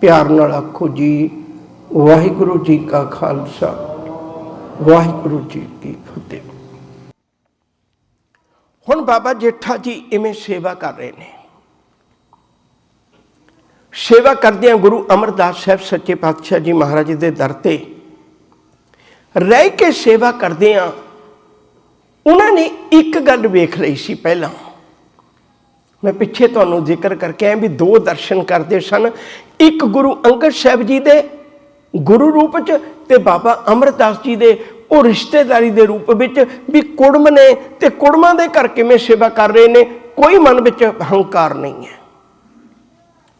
ਪਿਆਰ ਨਾਲ ਆਖੋ ਜੀ, ਵਾਹਿਗੁਰੂ ਜੀ ਕਾ ਖਾਲਸਾ, ਵਾਹਿਗੁਰੂ ਜੀ ਕੀ ਫਤਿਹ। ਹੁਣ ਬਾਬਾ ਜੇਠਾ ਜੀ ਇਵੇਂ ਸੇਵਾ ਕਰ ਰਹੇ ਨੇ। ਸੇਵਾ ਕਰਦਿਆਂ ਗੁਰੂ ਅਮਰਦਾਸ ਸਾਹਿਬ ਸੱਚੇ ਪਾਤਸ਼ਾਹ ਜੀ ਮਹਾਰਾਜ ਦੇ ਦਰ ਤੇ ਰਹਿ ਕੇ ਸੇਵਾ ਕਰਦਿਆਂ ਉਹਨਾਂ ਨੇ ਇੱਕ ਗੱਲ ਵੇਖ ਲਈ ਸੀ ਪਹਿਲਾਂ। ਮੈਂ ਪਿੱਛੇ ਤੁਹਾਨੂੰ ਜ਼ਿਕਰ ਕਰਕੇ ਆਇਆ ਵੀ ਦੋ ਦਰਸ਼ਨ ਕਰਦੇ ਸਨ। ਇੱਕ ਗੁਰੂ ਅੰਗਦ ਸਾਹਿਬ ਜੀ ਦੇ ਗੁਰੂ ਰੂਪ ਚ ਤੇ ਬਾਬਾ ਅਮਰਦਾਸ ਜੀ ਦੇ ਉਹ ਰਿਸ਼ਤੇਦਾਰੀ ਦੇ ਰੂਪ ਵਿੱਚ ਵੀ ਕੁੜਮ ਨੇ ਤੇ ਕੁੜਮਾਂ ਦੇ ਘਰ ਕਿਵੇਂ ਸੇਵਾ ਕਰ ਰਹੇ ਨੇ, ਕੋਈ ਮਨ ਵਿੱਚ ਹੰਕਾਰ ਨਹੀਂ ਹੈ।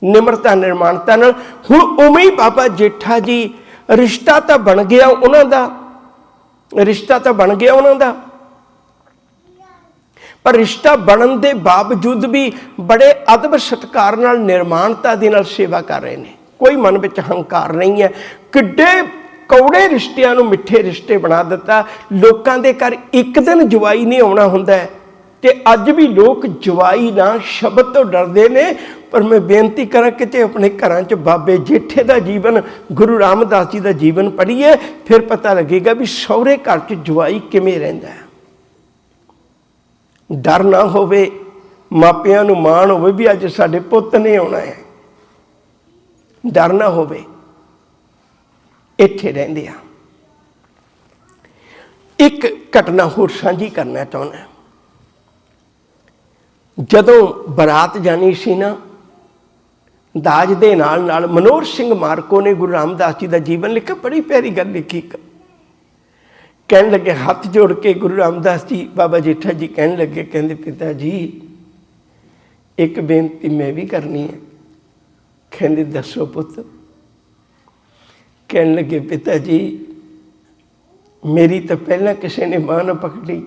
ਨਿਮਰਤਾ ਨਿਰਮਾਣਤਾ ਨਾਲ ਹੁਣ ਉਵੇਂ ਹੀ ਬਾਬਾ ਜੇਠਾ ਜੀ ਰਿਸ਼ਤਾ ਤਾਂ ਬਣ ਗਿਆ ਉਹਨਾਂ ਦਾ, ਰਿਸ਼ਤਾ ਤਾਂ ਬਣ ਗਿਆ ਉਹਨਾਂ ਦਾ। ਪਰ ਰਿਸ਼ਤਾ ਬਣਨ ਦੇ ਬਾਵਜੂਦ ਵੀ ਬੜੇ ਅਦਬ ਸਤਕਾਰ ਨਾਲ ਨਿਰਮਾਣਤਾ ਦੇ ਨਾਲ ਸੇਵਾ ਕਰ ਰਹੇ ਨੇ। ਕੋਈ ਮਨ ਵਿੱਚ ਹੰਕਾਰ ਨਹੀਂ ਹੈ। ਕਿੱਡੇ ਕੌੜੇ ਰਿਸ਼ਤਿਆਂ ਨੂੰ ਮਿੱਠੇ ਰਿਸ਼ਤੇ ਬਣਾ ਦਿੱਤਾ। ਲੋਕਾਂ ਦੇ ਘਰ ਇੱਕ ਦਿਨ ਜਵਾਈ ਨਹੀਂ ਆਉਣਾ ਹੁੰਦਾ ਹੈ ਤੇ ਅੱਜ ਵੀ ਲੋਕ ਜਵਾਈ ਨਾ ਸ਼ਬਦ ਤੋਂ ਡਰਦੇ ਨੇ। ਪਰ ਮੈਂ ਬੇਨਤੀ ਕਰਾਂ ਕਿ ਤੇ ਆਪਣੇ ਘਰਾਂ 'ਚ ਬਾਬੇ ਜੇਠੇ ਦਾ ਜੀਵਨ, ਗੁਰੂ ਰਾਮਦਾਸ ਜੀ ਦਾ ਜੀਵਨ ਪੜ੍ਹੀਏ, ਫਿਰ ਪਤਾ ਲੱਗੇਗਾ ਵੀ ਸਹੁਰੇ ਘਰ 'ਚ ਜਵਾਈ ਕਿਵੇਂ ਰਹਿੰਦਾ ਹੈ। ਡਰ ਨਾ ਹੋਵੇ, ਮਾਪਿਆਂ ਨੂੰ ਮਾਣ ਹੋਵੇ ਵੀ ਅੱਜ ਸਾਡੇ ਪੁੱਤ ਨੇ ਆਉਣਾ ਹੈ। ਡਰ ਨਾ ਹੋਵੇ, ਇੱਥੇ ਰਹਿੰਦੇ ਆ। ਇੱਕ ਘਟਨਾ ਹੋਰ ਸਾਂਝੀ ਕਰਨਾ ਚਾਹੁੰਦਾ। ਜਦੋਂ ਬਰਾਤ ਜਾਣੀ ਸੀ ਨਾ, ਦਾਜ ਦੇ ਨਾਲ ਨਾਲ ਮਨੋਹਰ ਸਿੰਘ ਮਾਰਕੋ ਨੇ ਗੁਰੂ ਰਾਮਦਾਸ ਜੀ ਦਾ ਜੀਵਨ ਲਿਖਿਆ, ਬੜੀ ਪਿਆਰੀ ਗੱਲ ਲਿਖੀ ਇੱਕ। ਕਹਿਣ ਲੱਗੇ, ਹੱਥ ਜੋੜ ਕੇ ਗੁਰੂ ਰਾਮਦਾਸ ਜੀ, ਬਾਬਾ ਜੇਠਾ ਜੀ ਕਹਿਣ ਲੱਗੇ, ਕਹਿੰਦੇ ਪਿਤਾ ਜੀ, ਇੱਕ ਬੇਨਤੀ ਮੈਂ ਵੀ ਕਰਨੀ ਹੈ। ਕਹਿੰਦੇ, ਦੱਸੋ ਪੁੱਤ। ਕਹਿਣ ਲੱਗੇ, ਪਿਤਾ ਜੀ, ਮੇਰੀ ਤਾਂ ਪਹਿਲਾਂ ਕਿਸੇ ਨੇ ਬਾਂਹ ਨਾ ਪਕੜੀ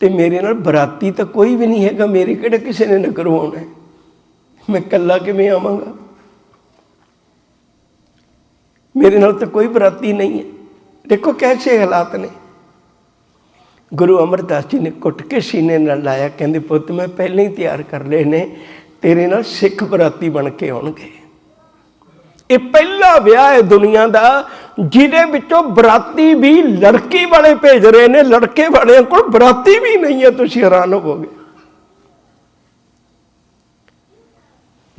ਤੇ ਮੇਰੇ ਨਾਲ ਬਰਾਤੀ ਤਾਂ ਕੋਈ ਵੀ ਨਹੀਂ ਹੈਗਾ, ਮੇਰੇ ਕਿਹੜਾ ਕਿਸੇ ਨੇ ਨਾ ਕਰਵਾਉਣਾ ਮੈਂ ਇਕੱਲਾ ਕਿਵੇਂ ਆਵਾਂਗਾ? ਮੇਰੇ ਨਾਲ ਤਾਂ ਕੋਈ ਬਰਾਤੀ ਨਹੀਂ ਹੈ। ਦੇਖੋ ਕੈਸੇ ਹਾਲਾਤ ਨੇ। ਗੁਰੂ ਅਮਰਦਾਸ ਜੀ ਨੇ ਕੁੱਟ ਕੇ ਸੀਨੇ ਨਾਲ ਲਾਇਆ, ਕਹਿੰਦੇ, ਪੁੱਤ, ਮੈਂ ਪਹਿਲਾਂ ਹੀ ਤਿਆਰ ਕਰ ਲਏ ਨੇ, ਤੇਰੇ ਨਾਲ ਸਿੱਖ ਬਰਾਤੀ ਬਣ ਕੇ ਆਉਣਗੇ। ਇਹ ਪਹਿਲਾ ਵਿਆਹ ਹੈ ਦੁਨੀਆ ਦਾ, ਜਿਹਦੇ ਵਿੱਚੋਂ ਬਰਾਤੀ ਵੀ ਲੜਕੀ ਵਾਲੇ ਭੇਜ ਰਹੇ ਨੇ, ਲੜਕੇ ਵਾਲਿਆਂ ਕੋਲ ਬਰਾਤੀ ਵੀ ਨਹੀਂ ਹੈ, ਤੁਸੀਂ ਹੈਰਾਨ ਹੋਵੋਗੇ।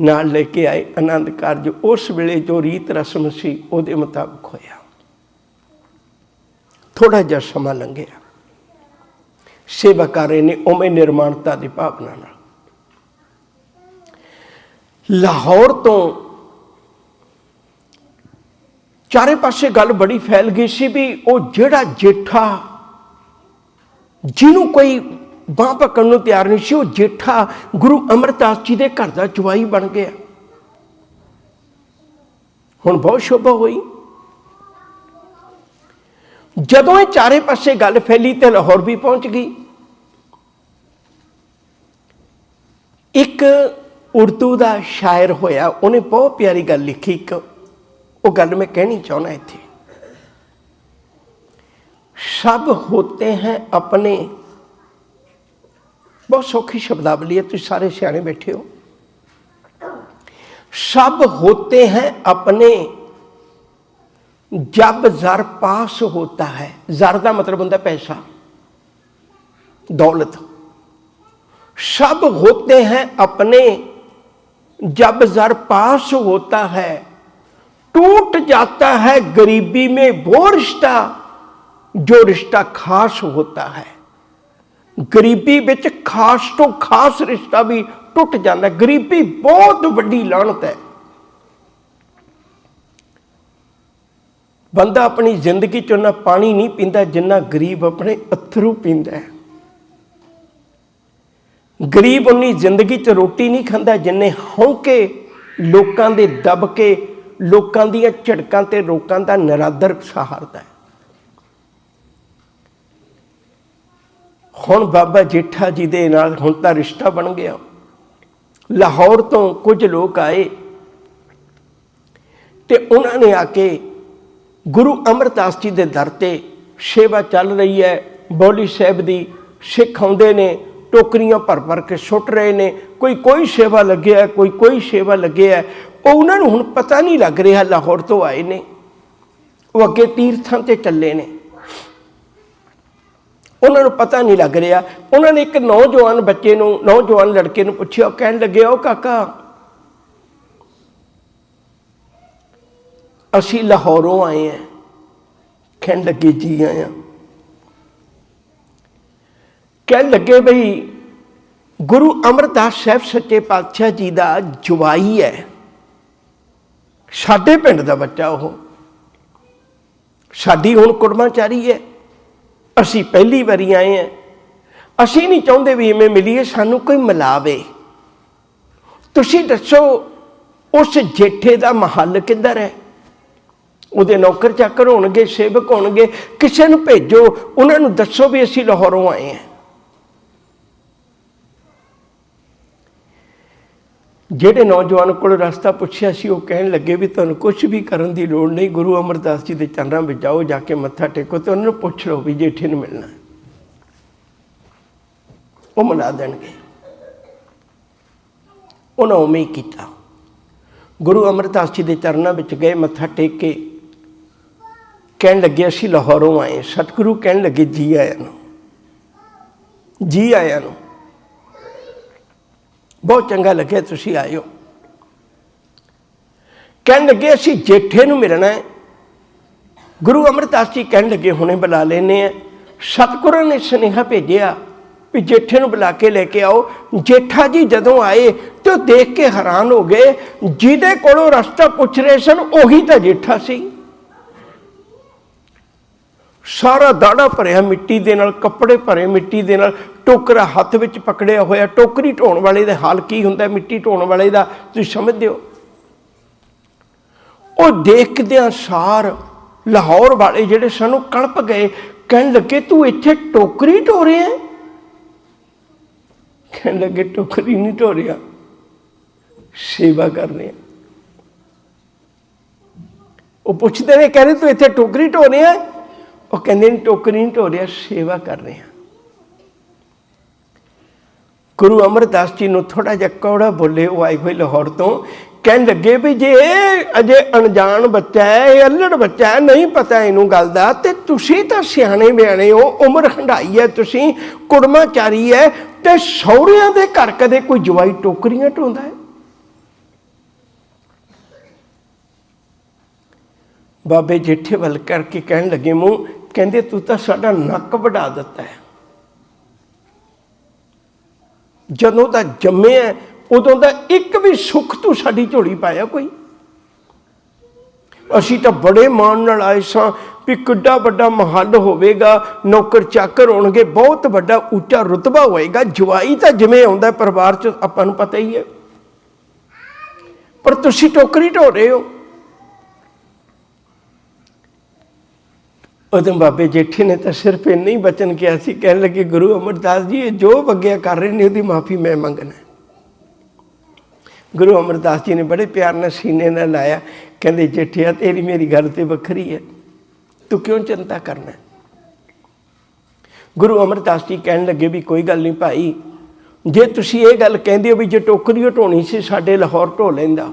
ਨਾਲ ਲੈ ਕੇ ਆਏ ਆਨੰਦ ਕਾਰਜ, ਉਸ ਵੇਲੇ ਜੋ ਰੀਤ ਰਸਮ ਸੀ, ਉਹਦੇ ਮੁਤਾਬਕ ਹੋਇਆ। ਥੋੜਾ ਜਿਹਾ ਸਮਾਂ ਲੰਘਿਆ। ਸੇਵਾ ਕਰ ਰਹੇ ਨੇ ਉਵੇਂ ਨਿਰਮਾਣਤਾ ਦੀ ਭਾਵਨਾ ਨਾਲ ਲਾਹੌਰ ਤੋਂ ਚਾਰੇ ਪਾਸੇ ਗੱਲ ਬੜੀ ਫੈਲ ਗਈ ਸੀ ਵੀ ਉਹ ਜਿਹੜਾ ਜੇਠਾ, ਜਿਹਨੂੰ ਕੋਈ ਬਾਂਹ ਪਕੜਨ ਨੂੰ ਤਿਆਰ ਨਹੀਂ ਸੀ, ਉਹ ਜੇਠਾ ਗੁਰੂ ਅਮਰਦਾਸ ਜੀ ਦੇ ਘਰ ਦਾ ਜਵਾਈ ਬਣ ਗਿਆ। ਹੁਣ ਬਹੁਤ ਸ਼ੋਭਾ ਹੋਈ। ਜਦੋਂ ਇਹ ਚਾਰੇ ਪਾਸੇ ਗੱਲ ਫੈਲੀ ਤੇ ਲਾਹੌਰ ਵੀ ਪਹੁੰਚ ਗਈ। ਇੱਕ ਉਰਦੂ ਦਾ ਸ਼ਾਇਰ ਹੋਇਆ, ਉਹਨੇ ਬਹੁਤ ਪਿਆਰੀ ਗੱਲ ਲਿਖੀ, ਇੱਕ ਉਹ ਗੱਲ ਮੈਂ ਕਹਿਣੀ ਚਾਹੁੰਦਾ ਇੱਥੇ। ਸਭ ਹੋਤੇ ਹੈ ਆਪਣੇ। ਬਹੁਤ ਸੌਖੀ ਸ਼ਬਦਾਵਲੀ ਹੈ, ਤੁਸੀਂ ਸਾਰੇ ਸਿਆਣੇ ਬੈਠੇ ਹੋ। ਸਭ ਹੋਤੇ ਹੈ ਆਪਣੇ। जब जर पास होता है जर का मतलब होता है पैसा दौलत सब होते हैं अपने जब जर पास होता है टूट जाता है गरीबी में वो रिश्ता जो रिश्ता खास होता है ਗਰੀਬੀ ਵਿੱਚ ਖਾਸ ਤੋਂ ਖਾਸ ਰਿਸ਼ਤਾ ਵੀ ਟੁੱਟ ਜਾਂਦਾ ਹੈ। ਗਰੀਬੀ ਬਹੁਤ ਵੱਡੀ ਲਾਹਨਤ ਹੈ ਬੰਦਾ ਆਪਣੀ ਜ਼ਿੰਦਗੀ 'ਚ ਨਾ ਪਾਣੀ ਨਹੀਂ ਪੀਂਦਾ ਜਿੰਨਾ ਗਰੀਬ ਆਪਣੇ ਅਥਰੂ ਪੀਂਦਾ ਹੈ। ਗਰੀਬ ਉਨੀ ਜ਼ਿੰਦਗੀ 'ਚ ਰੋਟੀ ਨਹੀਂ ਖਾਂਦਾ ਜਿੰਨੇ ਹੌਂਕੇ ਲੋਕਾਂ ਦੇ ਦਬ ਕੇ ਲੋਕਾਂ ਦੀਆਂ ਝਟਕਾਂ ਤੇ ਰੋਕਾਂ ਦਾ ਨਰਾਦਰ ਸਹਾਰਦਾ ਹੈ। ਹੁਣ ਬਾਬਾ ਜੇਠਾ ਜੀ ਦੇ ਨਾਲ ਹੁਣ ਤਾਂ ਰਿਸ਼ਤਾ ਬਣ ਗਿਆ। ਲਾਹੌਰ ਤੋਂ ਕੁਝ ਲੋਕ ਆਏ ਤੇ ਉਹਨਾਂ ਨੇ ਆ ਕੇ ਗੁਰੂ ਅਮਰਦਾਸ ਜੀ ਦੇ ਦਰ ਤੇ ਸੇਵਾ ਚੱਲ ਰਹੀ ਹੈ। ਬੋਲੀ ਸਾਹਿਬ ਦੀ ਸਿੱਖ ਆਉਂਦੇ ਨੇ, ਟੋਕਰੀਆਂ ਭਰ ਭਰ ਕੇ ਸੁੱਟ ਰਹੇ ਨੇ। ਕੋਈ ਕੋਈ ਸੇਵਾ ਲੱਗਿਆ ਕੋਈ ਕੋਈ ਸੇਵਾ ਲੱਗਿਆ ਉਹ ਉਹਨਾਂ ਨੂੰ ਹੁਣ ਪਤਾ ਨਹੀਂ ਲੱਗ ਰਿਹਾ ਲਾਹੌਰ ਤੋਂ ਆਏ ਨੇ। ਉਹ ਅੱਗੇ ਤੀਰਥਾਂ ਤੇ ਚੱਲੇ ਨੇ। ਉਹਨਾਂ ਨੂੰ ਪਤਾ ਨਹੀਂ ਲੱਗ ਰਿਹਾ। ਉਹਨਾਂ ਨੇ ਇੱਕ ਨੌਜਵਾਨ ਬੱਚੇ ਨੂੰ, ਨੌਜਵਾਨ ਲੜਕੇ ਨੂੰ ਪੁੱਛਿਆ, ਉਹ ਕਹਿਣ ਲੱਗਿਆ ਉਹ ਕਾਕਾ ਅਸੀਂ ਲਾਹੌਰੋਂ ਆਏ ਹਾਂ ਕਹਿਣ ਲੱਗੇ ਜੀ ਆਇਆ ਕਹਿਣ ਲੱਗੇ ਬਈ, ਗੁਰੂ ਅਮਰਦਾਸ ਸਾਹਿਬ ਸੱਚੇ ਪਾਤਸ਼ਾਹ ਜੀ ਦਾ ਜਵਾਈ ਹੈ। ਸਾਡੇ ਪਿੰਡ ਦਾ ਬੱਚਾ ਉਹ। ਸਾਡੀ ਹੁਣ ਕੁੜਮਾਚਾਰੀ ਹੈ। ਅਸੀਂ ਪਹਿਲੀ ਵਾਰੀ ਆਏ ਹਾਂ। ਅਸੀਂ ਨਹੀਂ ਚਾਹੁੰਦੇ ਵੀ ਇਵੇਂ ਮਿਲੀਏ, ਸਾਨੂੰ ਕੋਈ ਮਿਲਾਵੇ। ਤੁਸੀਂ ਦੱਸੋ, ਉਸ ਜੇਠੇ ਦਾ ਮਹੱਲ ਕਿੱਧਰ ਹੈ? ਉਹਦੇ ਨੌਕਰ ਚਾਕਰ ਹੋਣਗੇ, ਸੇਵਕ ਹੋਣਗੇ, ਕਿਸੇ ਨੂੰ ਭੇਜੋ, ਉਹਨਾਂ ਨੂੰ ਦੱਸੋ ਵੀ ਅਸੀਂ ਲਾਹੌਰੋਂ ਆਏ ਹਾਂ। ਜਿਹੜੇ ਨੌਜਵਾਨ ਕੋਲ ਰਸਤਾ ਪੁੱਛਿਆ ਸੀ, ਉਹ ਕਹਿਣ ਲੱਗੇ ਵੀ ਤੁਹਾਨੂੰ ਕੁਝ ਵੀ ਕਰਨ ਦੀ ਲੋੜ ਨਹੀਂ, ਗੁਰੂ ਅਮਰਦਾਸ ਜੀ ਦੇ ਚਰਨਾਂ ਵਿੱਚ ਜਾਓ, ਜਾ ਕੇ ਮੱਥਾ ਟੇਕੋ ਤੇ ਉਹਨਾਂ ਨੂੰ ਪੁੱਛ ਲਓ ਵੀ ਜੇਠੇ ਨੂੰ ਮਿਲਣਾ ਉਹ ਮਿਲਾ ਦੇਣਗੇ। ਉਹਨਾਂ ਉਵੇਂ ਹੀ ਕੀਤਾ। ਗੁਰੂ ਅਮਰਦਾਸ ਜੀ ਦੇ ਚਰਨਾਂ ਵਿੱਚ ਗਏ, ਮੱਥਾ ਟੇਕ ਕੇ ਕਹਿਣ ਲੱਗੇ, ਅਸੀਂ ਲਾਹੌਰੋਂ ਆਏ ਸਤਿਗੁਰੂ ਕਹਿਣ ਲੱਗੇ, ਜੀ ਆਇਆਂ ਨੂੰ। ਜੀ ਆਇਆਂ ਨੂੰ। ਬਹੁਤ ਚੰਗਾ ਲੱਗਿਆ ਤੁਸੀਂ ਆਏ ਹੋ ਕਹਿਣ ਲੱਗੇ, ਅਸੀਂ ਜੇਠੇ ਨੂੰ ਮਿਲਣਾ ਹੈ। ਗੁਰੂ ਅਮਰਦਾਸ ਜੀ ਕਹਿਣ ਲੱਗੇ, ਹੁਣੇ ਬੁਲਾ ਲੈਨੇ ਆ ਸਤਿਗੁਰਾਂ ਨੇ ਸੁਨੇਹਾ ਭੇਜਿਆ ਵੀ ਜੇਠੇ ਨੂੰ ਬੁਲਾ ਕੇ ਲੈ ਕੇ ਆਓ। ਜੇਠਾ ਜੀ ਜਦੋਂ ਆਏ ਤੇ ਉਹ ਦੇਖ ਕੇ ਹੈਰਾਨ ਹੋ ਗਏ। ਜਿਹਦੇ ਕੋਲੋਂ ਰਸਤਾ ਪੁੱਛ ਰਹੇ ਸਨ, ਉਹੀ ਤਾਂ ਜੇਠਾ ਸੀ। ਸਾਰਾ ਦਾੜਾ ਭਰਿਆ ਮਿੱਟੀ ਦੇ ਨਾਲ, ਕੱਪੜੇ ਭਰੇ ਮਿੱਟੀ ਦੇ ਨਾਲ, ਟੋਕਰਾ ਹੱਥ ਵਿੱਚ ਪਕੜਿਆ ਹੋਇਆ, ਟੋਕਰੀ ਢੋਣ ਵਾਲੇ ਦਾ ਹਾਲ ਕੀ ਹੁੰਦਾ, ਮਿੱਟੀ ਢੋਣ ਵਾਲੇ ਦਾ, ਤੁਸੀਂ ਸਮਝਦੇ ਹੋ? ਉਹ ਦੇਖਦਿਆਂ ਸਾਰ ਲਾਹੌਰ ਵਾਲੇ ਜਿਹੜੇ ਸਾਨੂੰ ਕਲਪ ਗਏ, ਕਹਿਣ ਲੱਗੇ, ਤੂੰ ਇੱਥੇ ਟੋਕਰੀ ਢੋ ਰਿਹਾ ਹੈ? ਕਹਿਣ ਲੱਗੇ, ਟੋਕਰੀ ਨਹੀਂ ਢੋ ਰਿਹਾ, ਸੇਵਾ ਕਰ ਰਿਹਾ ਉਹ ਪੁੱਛਦੇ ਨੇ ਕਹਿੰਦੇ ਤੂੰ ਇੱਥੇ ਟੋਕਰੀ ਢੋ ਰਿਹਾ ਹੈ? ਉਹ ਕਹਿੰਦੇ ਨੇ ਟੋਕਰੀ ਨਹੀਂ ਢੋ ਰਿਹਾ, ਸੇਵਾ ਕਰ ਰਿਹਾ ਗੁਰੂ ਅਮਰਦਾਸ ਜੀ ਨੂੰ ਥੋੜਾ ਜਿਹਾ ਕੌੜਾ ਬੋਲੇ, ਉਹ ਆਏ ਹੋਏ ਲਾਹੌਰ ਤੋਂ, ਕਹਿਣ ਲੱਗੇ ਵੀ ਜੇ ਇਹ ਅਜੇ ਅਣਜਾਣ ਬੱਚਾ ਹੈ, ਇਹ ਅਲੜ ਬੱਚਾ ਹੈ, ਨਹੀਂ ਪਤਾ ਇਹਨੂੰ ਗੱਲ ਦਾ, ਤੇ ਤੁਸੀਂ ਤਾਂ ਸਿਆਣੇ ਬਿਆਣੇ ਹੋ, ਉਮਰ ਹੰਡਾਈ ਹੈ ਤੁਸੀਂ, ਕੁੜਮਾਚਾਰੀ ਹੈ, ਤੇ ਸਹੁਰਿਆਂ ਦੇ ਘਰ ਕਦੇ ਕੋਈ ਜਵਾਈ ਟੋਕਰੀਆਂ ਢੋਂਦਾ ਹੈ? ਬਾਬੇ ਜੇਠੇ ਵੱਲ ਕਰਕੇ ਕਹਿਣ ਲੱਗੇ ਮੂੰਹ ਕਹਿੰਦੇ ਤੂੰ ਤਾਂ ਸਾਡਾ ਨੱਕ ਵਢਾ ਦਿੱਤਾ ਹੈ। ਜਦੋਂ ਦਾ ਜੰਮਿਆ ਉਦੋਂ ਦਾ ਇੱਕ ਵੀ ਸੁੱਖ ਤੂੰ ਸਾਡੀ ਝੋਲੀ ਪਾਇਆ ਕੋਈ। ਅਸੀਂ ਤਾਂ ਬੜੇ ਮਾਣ ਨਾਲ ਆਏ ਸਾਂ ਵੀ ਕਿੱਡਾ ਵੱਡਾ ਮਹੱਲ ਹੋਵੇਗਾ, ਨੌਕਰ ਚਾਕਰ ਹੋਣਗੇ ਬਹੁਤ ਵੱਡਾ ਉੱਚਾ ਰੁਤਬਾ ਹੋਏਗਾ, ਜਵਾਈ ਤਾਂ ਜਿਵੇਂ ਆਉਂਦਾ ਪਰਿਵਾਰ ਚ ਆਪਾਂ ਨੂੰ ਪਤਾ ਹੀ ਹੈ। ਪਰ ਤੁਸੀਂ ਟੋਕਰੀ ਢੋ ਰਹੇ ਹੋ। ਉਦੋਂ ਬਾਬੇ ਜੇਠੇ ਨੇ ਤਾਂ ਸਿਰਫ ਇੰਨਾ ਹੀ ਬਚਨ ਕਿਹਾ ਸੀ, ਕਹਿਣ ਲੱਗੇ, ਗੁਰੂ ਅਮਰਦਾਸ ਜੀ, ਇਹ ਜੋ ਬੱਗਿਆ ਕਰ ਰਹੇ ਨੇ, ਉਹਦੀ ਮਾਫੀ ਮੈਂ ਮੰਗਣਾ ਗੁਰੂ ਅਮਰਦਾਸ ਜੀ ਨੇ ਬੜੇ ਪਿਆਰ ਨਾਲ ਸੀਨੇ ਨਾਲ ਲਾਇਆ, ਕਹਿੰਦੇ, ਜੇਠਿਆ, ਤੇਰੀ ਮੇਰੀ ਗੱਲ ਤੇ ਵੱਖਰੀ ਹੈ। ਤੂੰ ਕਿਉਂ ਚਿੰਤਾ ਕਰਨਾ ਗੁਰੂ ਅਮਰਦਾਸ ਜੀ ਕਹਿਣ ਲੱਗੇ ਵੀ, ਕੋਈ ਗੱਲ ਨਹੀਂ ਭਾਈ, ਜੇ ਤੁਸੀਂ ਇਹ ਗੱਲ ਕਹਿੰਦੇ ਹੋ ਵੀ ਜੇ ਟੋਕਰੀ ਢੋਣੀ ਸੀ, ਸਾਡੇ ਲਾਹੌਰ ਢੋ ਲੈਂਦਾ।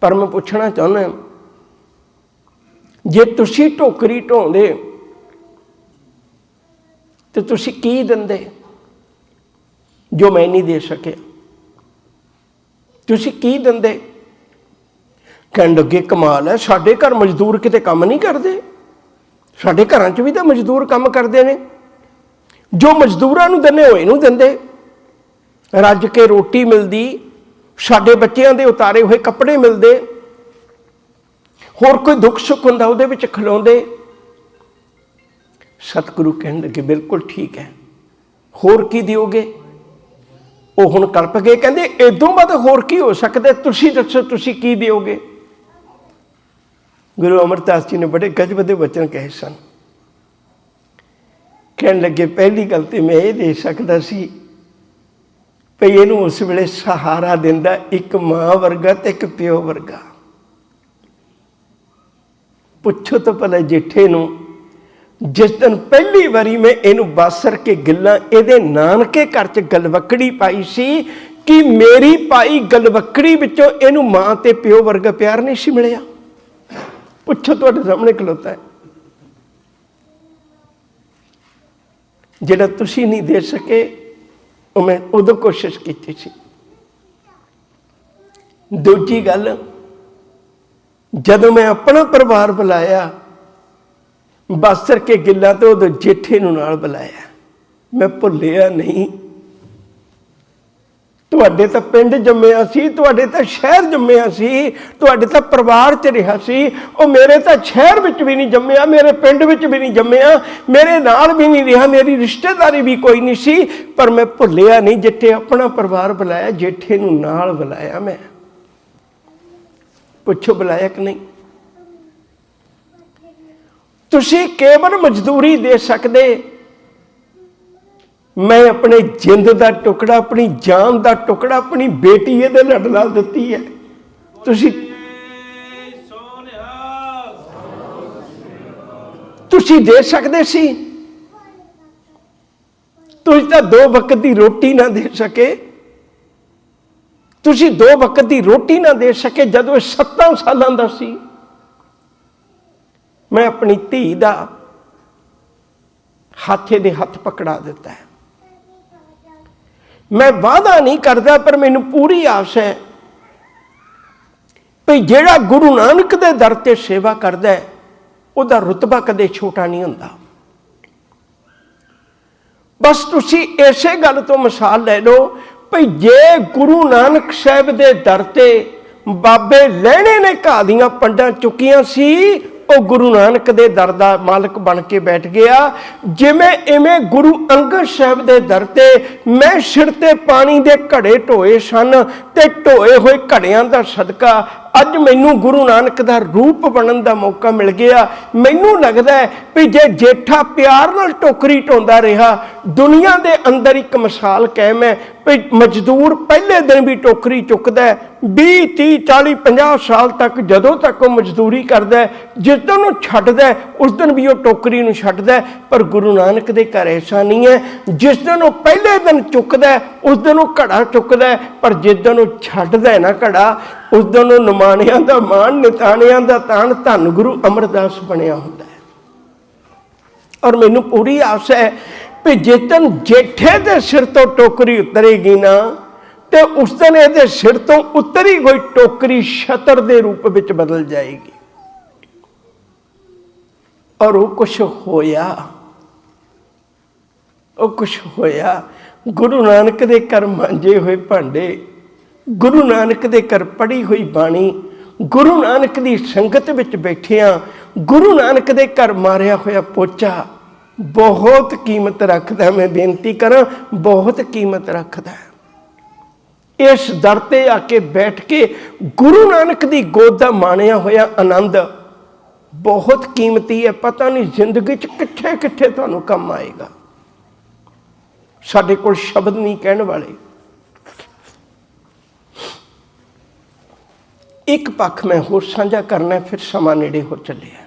ਪਰ ਮੈਂ ਪੁੱਛਣਾ ਚਾਹੁੰਦਾ ਜੇ ਤੁਸੀਂ ਟੋਕਰੀ ਢੋਂਦੇ, ਤੇ ਤੁਸੀਂ ਕੀ ਦਿੰਦੇ? ਜੋ ਮੈਂ ਨਹੀਂ ਦੇ ਸਕਿਆ। ਤੁਸੀਂ ਕੀ ਦਿੰਦੇ? ਕਹਿਣ ਲੱਗੇ, ਕਮਾਲ ਹੈ, ਸਾਡੇ ਘਰ ਮਜ਼ਦੂਰ ਕਿਤੇ ਕੰਮ ਨਹੀਂ ਕਰਦੇ। ਸਾਡੇ ਘਰਾਂ 'ਚ ਵੀ ਤਾਂ ਮਜ਼ਦੂਰ ਕੰਮ ਕਰਦੇ ਨੇ। ਜੋ ਮਜ਼ਦੂਰਾਂ ਨੂੰ ਦਿੰਦੇ ਹੋਏ ਨੂੰ ਦਿੰਦੇ। ਰੱਜ ਕੇ ਰੋਟੀ ਮਿਲਦੀ, ਸਾਡੇ ਬੱਚਿਆਂ ਦੇ ਉਤਾਰੇ ਹੋਏ ਕੱਪੜੇ ਮਿਲਦੇ। ਹੋਰ ਕੋਈ ਦੁੱਖ ਸੁੱਖ ਹੁੰਦਾ ਉਹਦੇ ਵਿੱਚ ਖਲੋਂਦੇ? ਸਤਿਗੁਰੂ ਕਹਿਣ ਲੱਗੇ, ਬਿਲਕੁਲ ਠੀਕ ਹੈ। ਹੋਰ ਕੀ ਦਿਓਗੇ? ਉਹ ਹੁਣ ਕਲਪ ਗਏ, ਕਹਿੰਦੇ ਇਦੋਂ ਬਾਅਦ ਹੋਰ ਕੀ ਹੋ ਸਕਦਾ? ਤੁਸੀਂ ਦੱਸੋ, ਤੁਸੀਂ ਕੀ ਦਿਓਗੇ? ਗੁਰੂ ਅਮਰਦਾਸ ਜੀ ਨੇ ਬੜੇ ਗਜਬ ਦੇ ਵਚਨ ਕਹੇ ਸਨ। ਕਹਿਣ ਲੱਗੇ, ਪਹਿਲੀ ਗੱਲ ਤੇ ਮੈਂ ਇਹ ਦੇ ਸਕਦਾ ਸੀ ਭਈ ਇਹਨੂੰ ਉਸ ਵੇਲੇ ਸਹਾਰਾ ਦਿੰਦਾ ਇੱਕ ਮਾਂ ਵਰਗਾ ਤੇ ਇੱਕ ਪਿਓ ਵਰਗਾ। ਪੁੱਛੋ ਤਾਂ ਭਲਾ ਜੇਠੇ ਨੂੰ, ਜਿਸ ਦਿਨ ਪਹਿਲੀ ਵਾਰੀ ਮੈਂ ਇਹਨੂੰ ਬਾਸਰ ਕੇ ਗਿੱਲਾਂ, ਇਹਦੇ ਨਾਨਕੇ ਘਰ ਚ ਗਲਵਕੜੀ ਪਾਈ ਸੀ, ਕਿ ਮੇਰੀ ਪਾਈ ਗਲਵੱਕੜੀ ਵਿੱਚੋਂ ਇਹਨੂੰ ਮਾਂ ਤੇ ਪਿਓ ਵਰਗਾ ਪਿਆਰ ਨਹੀਂ ਸੀ ਮਿਲਿਆ? ਪੁੱਛੋ ਤੁਹਾਡੇ ਸਾਹਮਣੇ ਖਲੋਤਾ ਹੈ। ਜਿਹੜਾ ਤੁਸੀਂ ਨਹੀਂ ਦੇ ਸਕੇ, ਉਹ ਮੈਂ ਉਦੋਂ ਕੋਸ਼ਿਸ਼ ਕੀਤੀ ਸੀ। ਦੂਜੀ ਗੱਲ ਜਦੋਂ ਮੈਂ ਆਪਣਾ ਪਰਿਵਾਰ ਬੁਲਾਇਆ ਬਾਸਰ ਕੇ ਗਿੱਲਾ ਤੋਂ ਉਦੋਂ ਜੇਠੇ ਨੂੰ ਨਾਲ ਬੁਲਾਇਆ। ਮੈਂ ਭੁੱਲਿਆ ਨਹੀਂ। ਤੁਹਾਡੇ ਤਾਂ ਪਿੰਡ ਜੰਮਿਆ ਸੀ, ਤੁਹਾਡੇ ਤਾਂ ਸ਼ਹਿਰ ਜੰਮਿਆ ਸੀ, ਤੁਹਾਡੇ ਤਾਂ ਪਰਿਵਾਰ 'ਚ ਰਿਹਾ ਸੀ। ਉਹ ਮੇਰੇ ਤਾਂ ਸ਼ਹਿਰ ਵਿੱਚ ਵੀ ਨਹੀਂ ਜੰਮਿਆ, ਮੇਰੇ ਪਿੰਡ ਵਿੱਚ ਵੀ ਨਹੀਂ ਜੰਮਿਆ, ਮੇਰੇ ਨਾਲ ਵੀ ਨਹੀਂ ਰਿਹਾ, ਮੇਰੀ ਰਿਸ਼ਤੇਦਾਰੀ ਵੀ ਕੋਈ ਨਹੀਂ ਸੀ। ਪਰ ਮੈਂ ਭੁੱਲਿਆ ਨਹੀਂ, ਜਿੱਥੇ ਆਪਣਾ ਪਰਿਵਾਰ ਬੁਲਾਇਆ, ਜੇਠੇ ਨੂੰ ਨਾਲ ਬੁਲਾਇਆ ਮੈਂ। ਪੁੱਛੋ ਬੁਲਾਇਆ ਕਿ ਨਹੀਂ। ਤੁਸੀਂ ਕੇਵਲ ਮਜ਼ਦੂਰੀ ਦੇ ਸਕਦੇ। ਮੈਂ ਆਪਣੇ ਜਿੰਦ ਦਾ ਟੁਕੜਾ, ਆਪਣੀ ਜਾਨ ਦਾ ਟੁਕੜਾ, ਆਪਣੀ ਬੇਟੀ ਇਹਦੇ ਲੜ ਲਾ ਦਿੱਤੀ ਹੈ। ਤੁਸੀਂ ਤੁਸੀਂ ਦੇ ਸਕਦੇ ਸੀ। ਤੁਸੀਂ ਤਾਂ ਦੋ ਵਕਤ ਦੀ ਰੋਟੀ ਨਾ ਦੇ ਸਕੇ। ਤੁਸੀਂ ਦੋ ਵਕਤ ਦੀ ਰੋਟੀ ਨਾ ਦੇ ਸਕੇ ਜਦੋਂ ਇਹ 7 ਸਾਲਾਂ ਦਾ ਸੀ। ਮੈਂ ਆਪਣੀ ਧੀ ਦਾ ਹਾਥੇ ਦੇ ਹੱਥ ਪਕੜਾ ਦਿੱਤਾ ਹੈ। ਮੈਂ ਵਾਅਦਾ ਨਹੀਂ ਕਰਦਾ, ਪਰ ਮੈਨੂੰ ਪੂਰੀ ਆਸ ਹੈ ਵੀ ਜਿਹੜਾ ਗੁਰੂ ਨਾਨਕ ਦੇ ਦਰ ਤੇ ਸੇਵਾ ਕਰਦਾ ਹੈ, ਉਹਦਾ ਰੁਤਬਾ ਕਦੇ ਛੋਟਾ ਨਹੀਂ ਹੁੰਦਾ। ਬਸ ਤੁਸੀਂ ਇਸੇ ਗੱਲ ਤੋਂ ਮਿਸਾਲ ਲੈ ਲਓ ਭਈ ਜੇ ਗੁਰੂ ਨਾਨਕ ਸਾਹਿਬ ਦੇ ਦਰ ਤੇ ਬਾਬੇ ਲੈਣੇ ਨੇ ਘਾਹ ਦੀਆਂ ਪੰਡਾਂ ਚੁੱਕੀਆਂ ਸੀ, ਉਹ ਗੁਰੂ ਨਾਨਕ ਦੇ ਦਰ ਦਾ ਮਾਲਕ ਬਣ ਕੇ ਬੈਠ ਗਿਆ। ਜਿਵੇਂ ਇਵੇਂ ਗੁਰੂ ਅੰਗਦ ਸਾਹਿਬ ਦੇ ਦਰ ਤੇ ਮੈਂ ਸਿਰ ਤੇ ਪਾਣੀ ਦੇ ਘੜੇ ਢੋਏ ਸਨ ਤੇ ਢੋਏ ਹੋਏ ਘੜਿਆਂ ਦਾ ਸਦਕਾ ਅੱਜ ਮੈਨੂੰ ਗੁਰੂ ਨਾਨਕ ਦਾ ਰੂਪ ਬਣਨ ਦਾ ਮੌਕਾ ਮਿਲ ਗਿਆ। ਮੈਨੂੰ ਲੱਗਦਾ ਹੈ ਵੀ ਜੇ ਜੇਠਾ ਪਿਆਰ ਨਾਲ ਟੋਕਰੀ ਢੋਂਦਾ ਰਿਹਾ, ਦੁਨੀਆ ਦੇ ਅੰਦਰ ਇੱਕ ਮਿਸਾਲ ਕਾਇਮ ਹੈ ਮਜ਼ਦੂਰ ਪਹਿਲੇ ਦਿਨ ਵੀ ਟੋਕਰੀ ਚੁੱਕਦਾ ਹੈ 20 30 40 50 ਸਾਲ ਤੱਕ ਜਦੋਂ ਤੱਕ ਉਹ ਮਜ਼ਦੂਰੀ ਕਰਦਾ ਜਿਸ ਦਿਨ ਉਹ ਛੱਡਦਾ ਉਸ ਦਿਨ ਵੀ ਉਹ ਟੋਕਰੀ ਨੂੰ ਛੱਡਦਾ ਪਰ ਗੁਰੂ ਨਾਨਕ ਦੇ ਘਰ ਐਸਾ ਨਹੀਂ ਹੈ, ਜਿਸ ਦਿਨ ਉਹ ਪਹਿਲੇ ਦਿਨ ਚੁੱਕਦਾ ਉਸ ਦਿਨ ਉਹ ਘੜਾ ਚੁੱਕਦਾ ਪਰ ਜਿਸ ਦਿਨ ਉਹ ਛੱਡਦਾ ਨਾ ਘੜਾ, ਉਸ ਦਿਨ ਉਹ ਨਿਮਾਣਿਆਂ ਦਾ ਮਾਣ, ਨਿਤਾਣਿਆਂ ਦਾ ਤਾਣ ਧੰਨ ਗੁਰੂ ਅਮਰਦਾਸ ਬਣਿਆ ਹੁੰਦਾ ਹੈ। ਔਰ ਮੈਨੂੰ ਪੂਰੀ ਆਸ ਹੈ ਕਿ ਜਿੱਦਨ ਜੇਠੇ ਦੇ ਸਿਰ ਤੋਂ ਟੋਕਰੀ ਉਤਰੇਗੀ ਨਾ, ਤੇ ਉਸ ਦਿਨ ਇਹਦੇ ਸਿਰ ਤੋਂ ਉਤਰੀ ਹੋਈ ਟੋਕਰੀ ਛਤਰ ਦੇ ਰੂਪ ਵਿੱਚ ਬਦਲ ਜਾਏਗੀ। ਔਰ ਉਹ ਕੁਛ ਹੋਇਆ, ਉਹ ਕੁਛ ਹੋਇਆ। ਗੁਰੂ ਨਾਨਕ ਦੇ ਘਰ ਮਾਂਜੇ ਹੋਏ ਭਾਂਡੇ, ਗੁਰੂ ਨਾਨਕ ਦੇ ਘਰ ਪੜੀ ਹੋਈ ਬਾਣੀ, ਗੁਰੂ ਨਾਨਕ ਦੀ ਸੰਗਤ ਵਿੱਚ ਬੈਠਿਆਂ, ਗੁਰੂ ਨਾਨਕ ਦੇ ਘਰ ਮਾਰਿਆ ਹੋਇਆ ਪੋਚਾ ਬਹੁਤ ਕੀਮਤ ਰੱਖਦਾ ਮੈਂ ਬੇਨਤੀ ਕਰਾਂ, ਬਹੁਤ ਕੀਮਤ ਰੱਖਦਾ। ਇਸ ਦਰ ਤੇ ਆ ਕੇ ਬੈਠ ਕੇ ਗੁਰੂ ਨਾਨਕ ਦੀ ਗੋਦ ਦਾ ਮਾਣਿਆ ਹੋਇਆ ਆਨੰਦ ਬਹੁਤ ਕੀਮਤੀ ਹੈ, ਪਤਾ ਨਹੀਂ ਜ਼ਿੰਦਗੀ 'ਚ ਕਿੱਥੇ ਕਿੱਥੇ ਤੁਹਾਨੂੰ ਕੰਮ ਆਏਗਾ। ਸਾਡੇ ਕੋਲ ਸ਼ਬਦ ਨਹੀਂ ਕਹਿਣ ਵਾਲੇ। ਇੱਕ ਪੱਖ ਮੈਂ ਹੋਰ ਸਾਂਝਾ ਕਰਨਾ ਫਿਰ ਸਮਾਂ ਨੇੜੇ ਹੋ ਚੱਲਿਆ।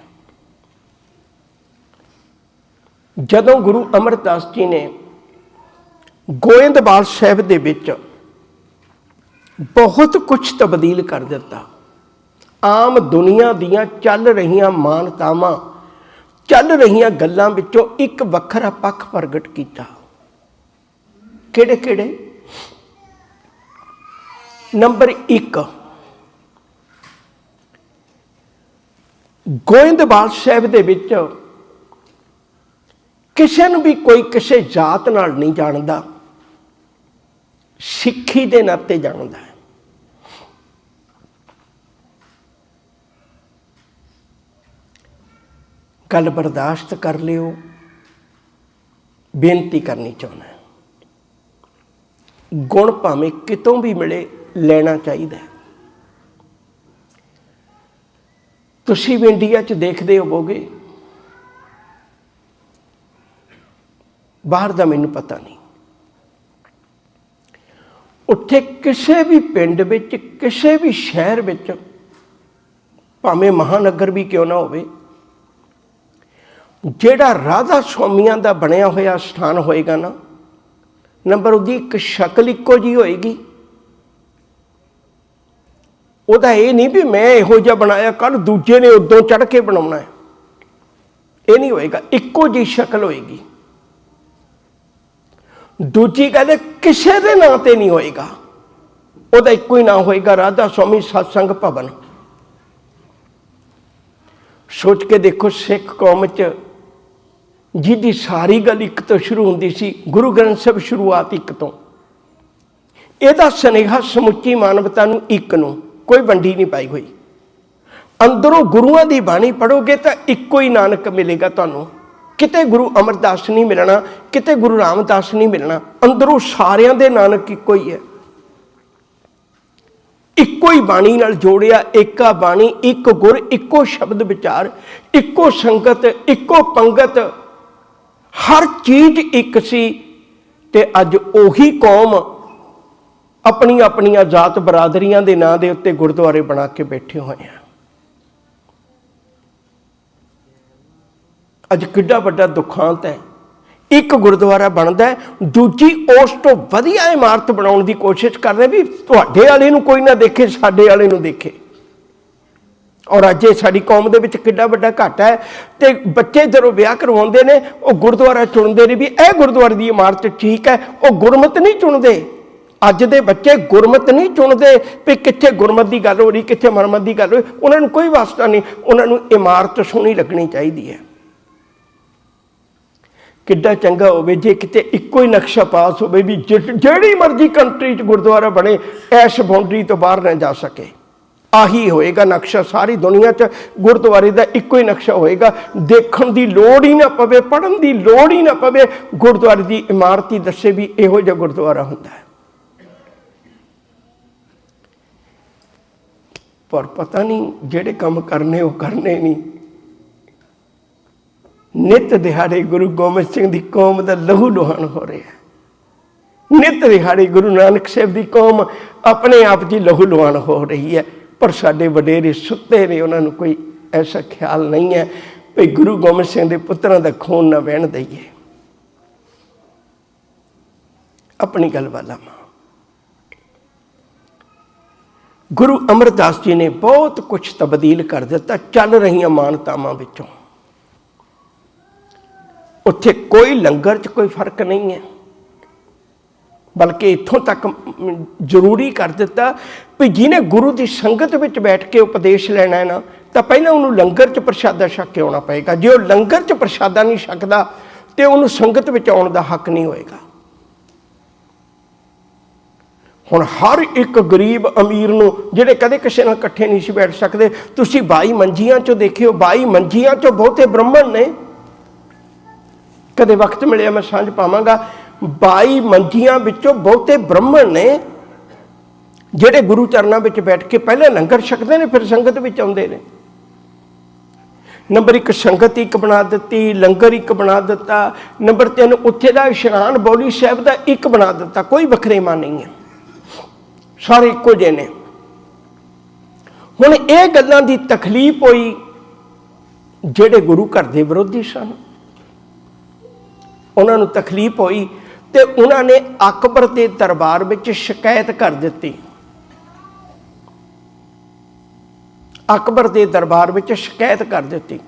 ਜਦੋਂ ਗੁਰੂ ਅਮਰਦਾਸ ਜੀ ਨੇ ਗੋਇੰਦਵਾਲ ਸਾਹਿਬ ਦੇ ਵਿੱਚ ਬਹੁਤ ਕੁਝ ਤਬਦੀਲ ਕਰ ਦਿੱਤਾ, ਆਮ ਦੁਨੀਆ ਦੀਆਂ ਚੱਲ ਰਹੀਆਂ ਮਾਨਤਾਵਾਂ, ਚੱਲ ਰਹੀਆਂ ਗੱਲਾਂ ਵਿੱਚੋਂ ਇੱਕ ਵੱਖਰਾ ਪੱਖ ਪ੍ਰਗਟ ਕੀਤਾ। ਕਿਹੜੇ ਕਿਹੜੇ ਨੰਬਰ 1 ਗੋਇੰਦਵਾਲ ਸਾਹਿਬ ਦੇ ਵਿੱਚ ਕਿਸੇ ਨੂੰ ਵੀ ਕੋਈ ਕਿਸੇ ਜਾਤ ਨਾਲ ਨਹੀਂ ਜਾਣਦਾ। ਸਿੱਖੀ ਦੇ ਨਾਤੇ ਜਾਣਦਾ ਹੈ। ਗੱਲ ਬਰਦਾਸ਼ਤ ਕਰ ਲਿਓ। ਬੇਨਤੀ ਕਰਨੀ ਚਾਹੁੰਦਾ ਗੁਣ ਭਾਵੇਂ ਕਿਤੋਂ ਵੀ ਮਿਲੇ, ਲੈਣਾ ਚਾਹੀਦਾ ਤੁਸੀਂ ਵੀ ਇੰਡੀਆ 'ਚ ਦੇਖਦੇ ਹੋਵੋਗੇ ਬਾਹਰ ਦਾ ਮੈਨੂੰ ਪਤਾ ਨਹੀਂ। ਉੱਥੇ ਕਿਸੇ ਵੀ ਪਿੰਡ ਵਿੱਚ, ਕਿਸੇ ਵੀ ਸ਼ਹਿਰ ਵਿੱਚ, ਭਾਵੇਂ ਮਹਾਨਗਰ ਵੀ ਕਿਉਂ ਨਾ ਹੋਵੇ, ਜਿਹੜਾ ਰਾਧਾ ਸੁਆਮੀਆਂ ਦਾ ਬਣਿਆ ਹੋਇਆ ਸਥਾਨ ਹੋਏਗਾ ਨਾ, ਨੰਬਰ ਉਹਦੀ ਇੱਕ ਸ਼ਕਲ ਇੱਕੋ ਜੀ ਹੋਏਗੀ। ਉਹਦਾ ਇਹ ਨਹੀਂ ਵੀ ਮੈਂ ਇਹੋ ਜਿਹਾ ਬਣਾਇਆ, ਕੱਲ ਦੂਜੇ ਨੇ ਉਦੋਂ ਚੜ ਕੇ ਬਣਾਉਣਾ ਹੈ। ਇਹ ਨਹੀਂ ਹੋਏਗਾ, ਇੱਕੋ ਜਿਹੀ ਸ਼ਕਲ ਹੋਏਗੀ। ਦੂਜੀ ਕਹਿੰਦੇ ਕਿਸੇ ਦੇ ਨਾਂ ਤੇ ਨਹੀਂ ਹੋਏਗਾ। ਉਹਦਾ ਇੱਕੋ ਹੀ ਨਾਂ ਹੋਏਗਾ ਰਾਧਾ ਸਵਾਮੀ ਸਤਸੰਗ ਭਵਨ। ਸੋਚ ਕੇ ਦੇਖੋ ਸਿੱਖ ਕੌਮ ਚ ਜਿਹਦੀ ਸਾਰੀ ਗੱਲ ਇੱਕ ਤੋਂ ਸ਼ੁਰੂ ਹੁੰਦੀ ਸੀ, ਗੁਰੂ ਗ੍ਰੰਥ ਸਾਹਿਬ ਸ਼ੁਰੂਆਤ ਇੱਕ ਤੋਂ। ਇਹਦਾ ਸੁਨੇਹਾ ਸਮੁੱਚੀ ਮਾਨਵਤਾ ਨੂੰ ਇੱਕ ਨੂੰ, ਕੋਈ ਵੰਡੀ ਨਹੀਂ ਪਾਈ ਹੋਈ। ਅੰਦਰੋਂ ਗੁਰੂਆਂ ਦੀ ਬਾਣੀ ਪੜੋਗੇ ਤਾਂ ਇੱਕੋ ਹੀ ਨਾਨਕ ਮਿਲੇਗਾ ਤੁਹਾਨੂੰ। ਕਿਤੇ ਗੁਰੂ ਅਮਰਦਾਸ ਨਹੀਂ ਮਿਲਣਾ, ਕਿਤੇ ਗੁਰੂ ਰਾਮਦਾਸ ਨਹੀਂ ਮਿਲਣਾ, ਅੰਦਰੋਂ ਸਾਰਿਆਂ ਦੇ ਨਾਨਕ ਇੱਕੋ ਹੀ ਹੈ। ਇੱਕੋ ਹੀ ਬਾਣੀ ਨਾਲ ਜੋੜਿਆ, ਏਕਾ ਬਾਣੀ, ਇੱਕ ਗੁਰ, ਇੱਕੋ ਸ਼ਬਦ ਵਿਚਾਰ, ਇੱਕੋ ਸੰਗਤ, ਇੱਕੋ ਪੰਗਤ, ਹਰ ਚੀਜ਼ ਇੱਕ ਸੀ ਤੇ ਅੱਜ ਉਹੀ ਕੌਮ ਆਪਣੀ ਆਪਣੀਆਂ ਜਾਤ ਬਰਾਦਰੀਆਂ ਦੇ ਨਾਂ ਦੇ ਉੱਤੇ ਗੁਰਦੁਆਰੇ ਬਣਾ ਕੇ ਬੈਠੇ ਹੋਏ ਆ। ਅੱਜ ਕਿੱਡਾ ਵੱਡਾ ਦੁਖਾਂਤ ਹੈ। ਇੱਕ ਗੁਰਦੁਆਰਾ ਬਣਦਾ ਦੂਜੀ ਉਸ ਤੋਂ ਵਧੀਆ ਇਮਾਰਤ ਬਣਾਉਣ ਦੀ ਕੋਸ਼ਿਸ਼ ਕਰਦੇ ਵੀ ਤੁਹਾਡੇ ਵਾਲੇ ਨੂੰ ਕੋਈ ਨਾ ਦੇਖੇ, ਸਾਡੇ ਵਾਲੇ ਨੂੰ ਦੇਖੇ। ਔਰ ਅੱਜ ਇਹ ਸਾਡੀ ਕੌਮ ਦੇ ਵਿੱਚ ਕਿੱਡਾ ਵੱਡਾ ਘਾਟਾ ਹੈ ਤੇ ਬੱਚੇ ਜਦੋਂ ਵਿਆਹ ਕਰਵਾਉਂਦੇ ਨੇ, ਉਹ ਗੁਰਦੁਆਰਾ ਚੁਣਦੇ ਨੇ ਵੀ ਇਹ ਗੁਰਦੁਆਰੇ ਦੀ ਇਮਾਰਤ ਠੀਕ ਹੈ, ਉਹ ਗੁਰਮਤ ਨਹੀਂ ਚੁਣਦੇ। ਅੱਜ ਦੇ ਬੱਚੇ ਗੁਰਮਤ ਨਹੀਂ ਚੁਣਦੇ ਵੀ ਕਿੱਥੇ ਗੁਰਮਤ ਦੀ ਗੱਲ ਹੋ ਰਹੀ, ਕਿੱਥੇ ਮਰਮਤ ਦੀ ਗੱਲ ਹੋ ਰਹੀ। ਉਹਨਾਂ ਨੂੰ ਕੋਈ ਵਾਸਤਾ ਨਹੀਂ, ਉਹਨਾਂ ਨੂੰ ਇਮਾਰਤ ਸੋਹਣੀ ਲੱਗਣੀ ਚਾਹੀਦੀ ਹੈ। ਕਿੱਡਾ ਚੰਗਾ ਹੋਵੇ, ਜੇ ਕਿਤੇ ਇੱਕੋ ਹੀ ਨਕਸ਼ਾ ਪਾਸ ਹੋਵੇ ਵੀ ਜਿਹੜੀ ਮਰਜ਼ੀ ਕੰਟਰੀ 'ਚ ਗੁਰਦੁਆਰਾ ਬਣੇ, ਐਸ ਬਾਉਂਡਰੀ ਤੋਂ ਬਾਹਰ ਨਾ ਜਾ ਸਕੇ। ਆਹੀ ਹੋਏਗਾ ਨਕਸ਼ਾ, ਸਾਰੀ ਦੁਨੀਆ 'ਚ ਗੁਰਦੁਆਰੇ ਦਾ ਇੱਕੋ ਹੀ ਨਕਸ਼ਾ ਹੋਏਗਾ। ਦੇਖਣ ਦੀ ਲੋੜ ਹੀ ਨਾ ਪਵੇ ਪੜਨ ਦੀ ਲੋੜ ਹੀ ਨਾ ਪਵੇ, ਗੁਰਦੁਆਰੇ ਦੀ ਇਮਾਰਤ ਹੀ ਦੱਸੇ ਵੀ ਇਹੋ ਜਿਹਾ ਗੁਰਦੁਆਰਾ ਹੁੰਦਾ ਹੈ। ਪਰ ਪਤਾ ਨਹੀਂ ਜਿਹੜੇ ਕੰਮ ਕਰਨੇ, ਉਹ ਕਰਨੇ ਨਹੀਂ। ਨਿਤ ਦਿਹਾੜੇ ਗੁਰੂ ਗੋਬਿੰਦ ਸਿੰਘ ਦੀ ਕੌਮ ਦਾ ਲਹੂ ਲੋਹਣ ਹੋ ਰਿਹਾ ਹੈ। ਨਿਤ ਦਿਹਾੜੇ ਗੁਰੂ ਨਾਨਕ ਸਾਹਿਬ ਦੀ ਕੌਮ ਆਪਣੇ ਆਪ ਦੀ ਲਹੂ ਲੋਹਣ ਹੋ ਰਹੀ ਹੈ। ਪਰ ਸਾਡੇ ਵਡੇਰੇ ਸੁੱਤੇ ਨੇ, ਉਹਨਾਂ ਨੂੰ ਕੋਈ ਐਸਾ ਖਿਆਲ ਨਹੀਂ ਹੈ ਵੀ ਗੁਰੂ ਗੋਬਿੰਦ ਸਿੰਘ ਦੇ ਪੁੱਤਰਾਂ ਦਾ ਖੂਨ ਨਾ ਵਹਿਣ ਦਈਏ। ਆਪਣੀ ਗੱਲ ਵਾਲਾ ਮਾਂ ਗੁਰੂ ਅਮਰਦਾਸ ਜੀ ਨੇ ਬਹੁਤ ਕੁਝ ਤਬਦੀਲ ਕਰ ਦਿੱਤਾ ਚੱਲ ਰਹੀਆਂ ਮਾਨਤਾਵਾਂ ਵਿੱਚੋਂ। ਉੱਥੇ ਕੋਈ ਲੰਗਰ 'ਚ ਕੋਈ ਫ਼ਰਕ ਨਹੀਂ ਹੈ। ਬਲਕਿ ਇੱਥੋਂ ਤੱਕ ਜ਼ਰੂਰੀ ਕਰ ਦਿੱਤਾ ਵੀ ਜਿਹਨੇ ਗੁਰੂ ਦੀ ਸੰਗਤ ਵਿੱਚ ਬੈਠ ਕੇ ਉਪਦੇਸ਼ ਲੈਣਾ ਹੈ ਨਾ, ਤਾਂ ਪਹਿਲਾਂ ਉਹਨੂੰ ਲੰਗਰ 'ਚ ਪ੍ਰਸ਼ਾਦਾ ਛਕ ਕੇ ਆਉਣਾ ਪਏਗਾ। ਜੇ ਉਹ ਲੰਗਰ 'ਚ ਪ੍ਰਸ਼ਾਦਾ ਨਹੀਂ ਛਕਦਾ, ਤੇ ਉਹਨੂੰ ਸੰਗਤ ਵਿੱਚ ਆਉਣ ਦਾ ਹੱਕ ਨਹੀਂ ਹੋਏਗਾ। ਹੁਣ ਹਰ ਇੱਕ ਗਰੀਬ ਅਮੀਰ ਨੂੰ, ਜਿਹੜੇ ਕਦੇ ਕਿਸੇ ਨਾਲ ਇਕੱਠੇ ਨਹੀਂ ਸੀ ਬੈਠ ਸਕਦੇ, ਤੁਸੀਂ 22 ਮੰਜੀਆਂ 'ਚੋਂ ਦੇਖਿਓ 22 ਮੰਜੀਆਂ 'ਚੋਂ ਬਹੁਤੇ ਬ੍ਰਾਹਮਣ ਨੇ। ਕਦੇ ਵਕਤ ਮਿਲਿਆ ਮੈਂ ਸਾਂਝ ਪਾਵਾਂਗਾ। 22 ਮੰਜੀਆਂ ਵਿੱਚੋਂ ਬਹੁਤੇ ਬ੍ਰਾਹਮਣ ਨੇ, ਜਿਹੜੇ ਗੁਰੂ ਚਰਨਾਂ ਵਿੱਚ ਬੈਠ ਕੇ ਪਹਿਲੇ ਲੰਗਰ ਛਕਦੇ ਨੇ, ਫਿਰ ਸੰਗਤ ਵਿੱਚ ਆਉਂਦੇ ਨੇ। ਨੰਬਰ 1 ਸੰਗਤ ਇੱਕ ਬਣਾ ਦਿੱਤੀ, ਲੰਗਰ ਇੱਕ ਬਣਾ ਦਿੱਤਾ। ਨੰਬਰ 3 ਉੱਥੇ ਦਾ ਇਸ਼ਨਾਨ ਬੌਲੀ ਸਾਹਿਬ ਦਾ ਇੱਕ ਬਣਾ ਦਿੱਤਾ। ਕੋਈ ਵੱਖਰੇ ਵੱਖਰੇਵਾ ਨਹੀਂ ਹੈ। ਸਾਰੇ ਇੱਕੋ ਜਿਹੇ ਨੇ। ਹੁਣ ਇਹ ਗੱਲਾਂ ਦੀ ਤਕਲੀਫ ਹੋਈ, ਜਿਹੜੇ ਗੁਰੂ ਘਰ ਦੇ ਵਿਰੋਧੀ ਸਨ। ਉਹਨਾਂ ਨੂੰ ਤਕਲੀਫ ਹੋਈ ਤੇ ਉਹਨਾਂ ਨੇ ਅਕਬਰ ਦੇ ਦਰਬਾਰ ਵਿੱਚ ਸ਼ਿਕਾਇਤ ਕਰ ਦਿੱਤੀ। ਅਕਬਰ ਦੇ ਦਰਬਾਰ ਵਿੱਚ ਸ਼ਿਕਾਇਤ ਕਰ ਦਿੱਤੀ।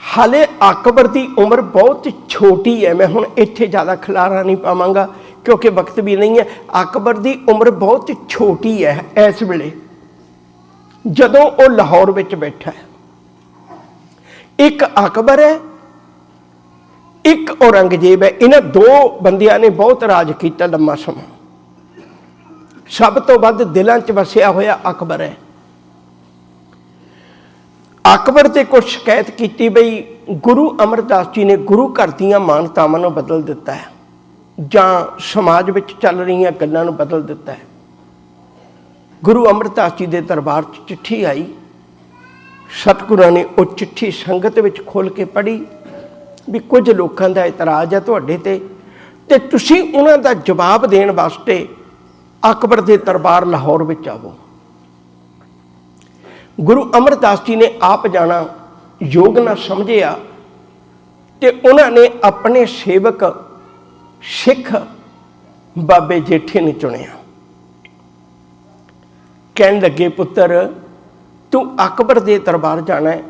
ਹਾਲੇ ਅਕਬਰ ਦੀ ਉਮਰ ਬਹੁਤ ਛੋਟੀ ਹੈ, ਮੈਂ ਹੁਣ ਇੱਥੇ ਜ਼ਿਆਦਾ ਖਲਾਰਾ ਨਹੀਂ ਪਾਵਾਂਗਾ ਕਿਉਂਕਿ ਵਕਤ ਵੀ ਨਹੀਂ ਹੈ। ਅਕਬਰ ਦੀ ਉਮਰ ਬਹੁਤ ਛੋਟੀ ਹੈ ਇਸ ਵੇਲੇ। ਜਦੋਂ ਉਹ ਲਾਹੌਰ ਵਿੱਚ ਬੈਠਾ ਹੈ, ਇੱਕ ਅਕਬਰ ਹੈ ਇੱਕ ਔਰੰਗਜ਼ੇਬ ਹੈ, ਇਹਨਾਂ ਦੋ ਬੰਦਿਆਂ ਨੇ ਬਹੁਤ ਰਾਜ ਕੀਤਾ ਲੰਮਾ ਸਮਾਂ। ਸਭ ਤੋਂ ਵੱਧ ਦਿਲਾਂ 'ਚ ਵਸਿਆ ਹੋਇਆ ਅਕਬਰ ਹੈ। ਅਕਬਰ ਤੇ ਕੁਝ ਸ਼ਿਕਾਇਤ ਕੀਤੀ ਬਈ ਗੁਰੂ ਅਮਰਦਾਸ ਜੀ ਨੇ ਗੁਰੂ ਘਰ ਦੀਆਂ ਮਾਨਤਾਵਾਂ ਨੂੰ ਬਦਲ ਦਿੱਤਾ ਹੈ, ਜਾਂ ਸਮਾਜ ਵਿੱਚ ਚੱਲ ਰਹੀਆਂ ਗੱਲਾਂ ਨੂੰ ਬਦਲ ਦਿੱਤਾ ਹੈ। ਗੁਰੂ ਅਮਰਦਾਸ ਜੀ ਦੇ ਦਰਬਾਰ 'ਚ ਚਿੱਠੀ ਆਈ। ਸਤਿਗੁਰਾਂ ਨੇ ਉਹ ਚਿੱਠੀ ਸੰਗਤ ਵਿੱਚ ਖੋਲ ਕੇ ਪੜ੍ਹੀ। ਵੀ ਕੁਝ ਲੋਕਾਂ ਦਾ ਇਤਰਾਜ਼ ਹੈ ਤੁਹਾਡੇ ਤੇ ਤੇ ਤੁਸੀਂ ਉਹਨਾਂ ਦਾ ਜਵਾਬ ਦੇਣ ਵਾਸਤੇ ਅਕਬਰ ਦੇ ਦਰਬਾਰ ਲਾਹੌਰ ਵਿੱਚ ਆਵੋ। ਗੁਰੂ ਅਮਰਦਾਸ ਜੀ ਨੇ ਆਪ ਜਾਣਾ ਯੋਗ ਨਾ ਸਮਝਿਆ ਤੇ ਉਹਨਾਂ ਨੇ ਆਪਣੇ ਸੇਵਕ ਸਿੱਖ ਬਾਬੇ ਜੇਠੇ ਨੂੰ ਚੁਣਿਆ। ਕਹਿਣ ਲੱਗੇ, ਪੁੱਤਰ, ਤੂੰ ਅਕਬਰ ਦੇ ਦਰਬਾਰ ਜਾਣਾ ਹੈ।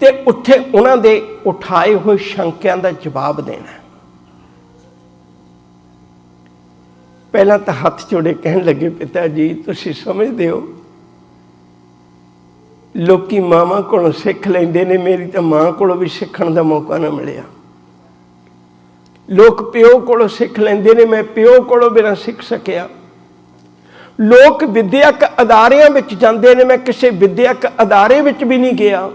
ਤੇ ਉੱਥੇ ਉਹਨਾਂ ਦੇ ਉਠਾਏ ਹੋਏ ਸ਼ੰਕਿਆਂ ਦਾ ਜਵਾਬ ਦੇਣਾ ਪਹਿਲਾਂ ਤਾਂ ਹੱਥ ਜੋੜੇ ਕਹਿਣ ਲੱਗੇ, ਪਿਤਾ ਜੀ, ਤੁਸੀਂ ਸਮਝਦੇ ਹੋ? ਲੋਕੀ ਮਾਵਾਂ ਕੋਲੋਂ ਸਿੱਖ ਲੈਂਦੇ ਨੇ, ਮੇਰੀ ਤਾਂ ਮਾਂ ਕੋਲੋਂ ਵੀ ਸਿੱਖਣ ਦਾ ਮੌਕਾ ਨਾ ਮਿਲਿਆ। ਲੋਕ ਪਿਓ ਕੋਲੋਂ ਸਿੱਖ ਲੈਂਦੇ ਨੇ, ਮੈਂ ਪਿਓ ਕੋਲੋਂ ਬਿਨਾਂ ਸਿੱਖ ਸਕਿਆ। ਲੋਕ ਵਿਦਿਅਕ ਅਦਾਰਿਆਂ ਵਿੱਚ ਜਾਂਦੇ ਨੇ, ਮੈਂ ਕਿਸੇ ਵਿਦਿਅਕ ਅਦਾਰੇ ਵਿੱਚ ਵੀ ਨਹੀਂ ਗਿਆ।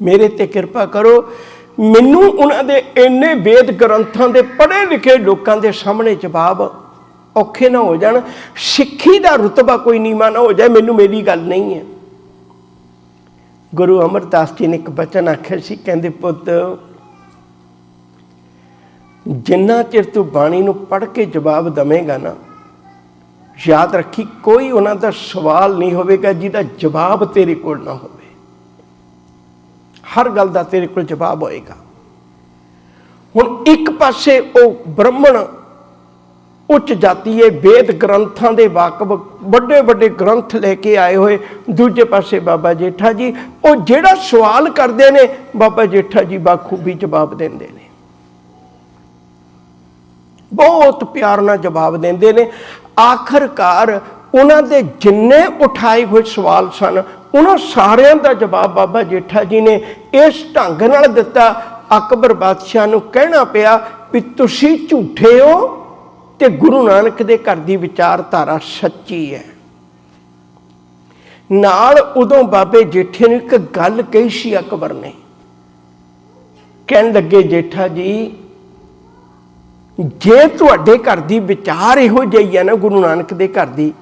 ਮੇਰੇ ਤੇ ਕਿਰਪਾ ਕਰੋ। ਮੈਨੂੰ ਉਹਨਾਂ ਦੇ ਇੰਨੇ ਵੇਦ ਗ੍ਰੰਥਾਂ ਦੇ ਪੜ੍ਹੇ ਲਿਖੇ ਲੋਕਾਂ ਦੇ ਸਾਹਮਣੇ ਜਵਾਬ ਔਖੇ ਨਾ ਹੋ ਜਾਣ। ਸਿੱਖੀ ਦਾ ਰੁਤਬਾ ਕੋਈ ਨੀਵਾਂ ਨਾ ਹੋ ਜਾਏ, ਮੈਨੂੰ ਮੇਰੀ ਗੱਲ ਨਹੀਂ ਹੈ। ਗੁਰੂ ਅਮਰਦਾਸ ਜੀ ਨੇ ਇੱਕ ਬਚਨ ਆਖਿਆ ਸੀ, ਕਹਿੰਦੇ, ਪੁੱਤ, ਜਿੰਨਾ ਚਿਰ ਤੂੰ ਬਾਣੀ ਨੂੰ ਪੜ੍ਹ ਕੇ ਜਵਾਬ ਦਵੇਂਗਾ ਨਾ, ਯਾਦ ਰੱਖੀ, ਕੋਈ ਉਹਨਾਂ ਦਾ ਸਵਾਲ ਨਹੀਂ ਹੋਵੇਗਾ ਜਿਹਦਾ ਜਵਾਬ ਤੇਰੇ ਕੋਲ ਨਾ ਹੋਵੇ। ਹਰ ਗੱਲ ਦਾ ਤੇਰੇ ਕੋਲ ਜਵਾਬ ਹੋਏਗਾ। ਹੁਣ ਇੱਕ ਪਾਸੇ ਉਹ ਬ੍ਰਾਹਮਣ ਉੱਚ ਜਾਤੀ ਹੈ ਵੇਦ ਗ੍ਰੰਥਾਂ ਦੇ ਵਾਕਬ ਵੱਡੇ ਵੱਡੇ ਗ੍ਰੰਥ ਲੈ ਕੇ ਆਏ ਹੋਏ। ਦੂਜੇ ਪਾਸੇ ਬਾਬਾ ਜੇਠਾ ਜੀ, ਉਹ ਜਿਹੜਾ ਸਵਾਲ ਕਰਦੇ ਨੇ, ਬਾਬਾ ਜੇਠਾ ਜੀ ਬਾਖੂਬੀ ਜਵਾਬ ਦਿੰਦੇ ਨੇ। ਬਹੁਤ ਪਿਆਰ ਨਾਲ ਜਵਾਬ ਦਿੰਦੇ ਨੇ। ਆਖਰਕਾਰ ਉਹਨਾਂ ਦੇ ਜਿੰਨੇ ਉਠਾਏ ਹੋਏ ਸਵਾਲ ਸਨ ਉਹਨਾਂ ਸਾਰਿਆਂ ਦਾ ਜਵਾਬ ਬਾਬਾ ਜੇਠਾ ਜੀ ਨੇ ਇਸ ਢੰਗ ਨਾਲ ਦਿੱਤਾ। ਅਕਬਰ ਬਾਦਸ਼ਾਹ ਨੂੰ ਕਹਿਣਾ ਪਿਆ ਵੀ ਤੁਸੀਂ ਝੂਠੇ ਹੋ ਤੇ ਗੁਰੂ ਨਾਨਕ ਦੇ ਘਰ ਦੀ ਵਿਚਾਰਧਾਰਾ ਸੱਚੀ ਹੈ। ਨਾਲ ਉਦੋਂ ਬਾਬੇ ਜੇਠੇ ਨੂੰ ਇੱਕ ਗੱਲ ਕਹੀ ਸੀ ਅਕਬਰ ਨੇ। ਕਹਿਣ ਲੱਗੇ, ਜੇਠਾ ਜੀ, ਜੇ ਤੁਹਾਡੇ ਘਰ ਦੀ ਵਿਚਾਰ ਇਹੋ ਜਿਹੀ ਹੈ ਨਾ ਗੁਰੂ ਨਾਨਕ ਦੇ ਘਰ ਦੀ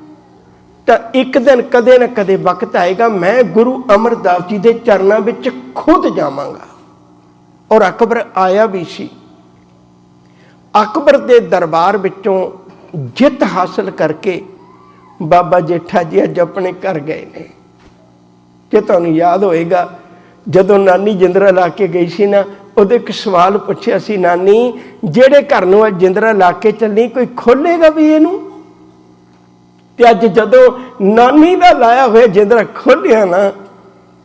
ਤਾਂ ਇੱਕ ਦਿਨ ਕਦੇ ਨਾ ਕਦੇ ਵਕਤ ਆਏਗਾ, ਮੈਂ ਗੁਰੂ ਅਮਰਦਾਸ ਜੀ ਦੇ ਚਰਨਾਂ ਵਿੱਚ ਖੁਦ ਜਾਵਾਂਗਾ। ਔਰ ਅਕਬਰ ਆਇਆ ਵੀ ਸੀ। ਅਕਬਰ ਦੇ ਦਰਬਾਰ ਵਿੱਚੋਂ ਜਿੱਤ ਹਾਸਲ ਕਰਕੇ ਬਾਬਾ ਜੇਠਾ ਜੀ ਅੱਜ ਆਪਣੇ ਘਰ ਗਏ ਨੇ। ਜੇ ਤੁਹਾਨੂੰ ਯਾਦ ਹੋਏਗਾ, ਜਦੋਂ ਨਾਨੀ ਜਿੰਦਰਾ ਲਾ ਕੇ ਗਈ ਸੀ ਨਾ, ਉਹਦੇ ਇੱਕ ਸਵਾਲ ਪੁੱਛਿਆ ਸੀ, ਨਾਨੀ, ਜਿਹੜੇ ਘਰ ਨੂੰ ਅੱਜ ਜਿੰਦਰਾ ਲਾ ਕੇ ਚੱਲੀ, ਕੋਈ ਖੋਲੇਗਾ ਵੀ ਇਹਨੂੰ? ਤੇ ਅੱਜ ਜਦੋਂ ਨਾਨੀ ਦਾ ਲਾਇਆ ਹੋਇਆ ਜਿੰਦਰਾ ਖੋਲਿਆ ਨਾ,